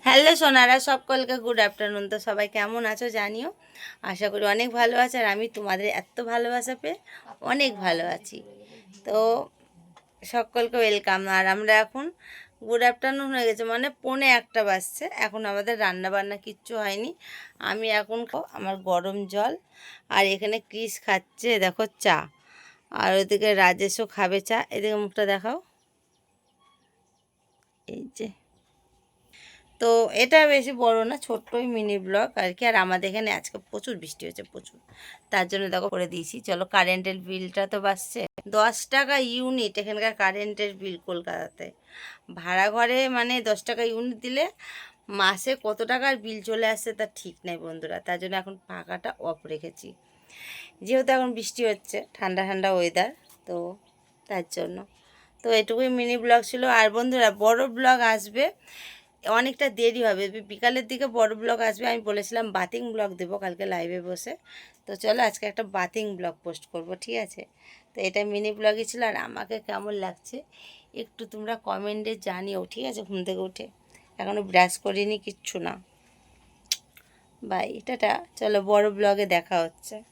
Hello Sonara, সকলকে good afternoon তো সবাই কেমন আছো জানিও? আশা করি অনেক ভালো আছে আর আমি তোমাদের এত ভালোবাসা পেয়ে অনেক ভালো আছি। তো সকলকে ওয়েলকাম আর আমরা এখন গুড আফটারনুন হয়ে গেছে মানে পৌনে একটা বাজছে। এখন আমাদের রান্না বান্না কিচ্ছু হয়নি। আমি এখন আমার গরম জল। আর এখানে ক্রিস খাচ্ছে, দেখো চা। আর ওদিকে রাজেশও খাবে চা। এদিকে মুখটা দেখাও। এই যে। তো এটা বেশি বড় না, ছোট্টই মিনি ব্লক আর কি আর আমাদের এখানে আজকে প্রচুর বৃষ্টি হয়েছে, প্রচুর। তার জন্য দেখো করে দিয়েছি। চলো কারেন্টের বিলটা তো বাসছে দশ টাকা ইউনিট এখানকার কারেন্টের বিল কলকাতাতে। ভাড়া ঘরে মানে দশ টাকা ইউনিট দিলে মাসে কত টাকার বিল চলে আসছে তা ঠিক নাই বন্ধুরা। তার জন্য এখন পাখাটা অফ রেখেছি। যেহেতু এখন বৃষ্টি হচ্ছে, ঠান্ডা ঠান্ডা ওয়েদার তো তার জন্য। তো এটুকুই মিনি ব্লগ ছিল। আর বন্ধুরা, বড় ব্লগ আসবে অনেকটা দেরি হবে। বিকালের দিকে বড় ব্লগ আসবে, আমি বলেছিলাম বাতিং ব্লগ দেবো কালকে লাইভে বসে। তো চলো আজকে একটা বাতিং ব্লগ পোস্ট করব, ঠিক আছে? তো এটা মিনি ব্লগই ছিল আর আমাকে কেমন লাগছে একটু তোমরা কমেন্টে জানিও, ঠিক আছে? ঘুম থেকে উঠে। এখনও ব্রাশ করিনি, কিচ্ছু না। Bye tata. চলো বড় ব্লগে দেখা হচ্ছে।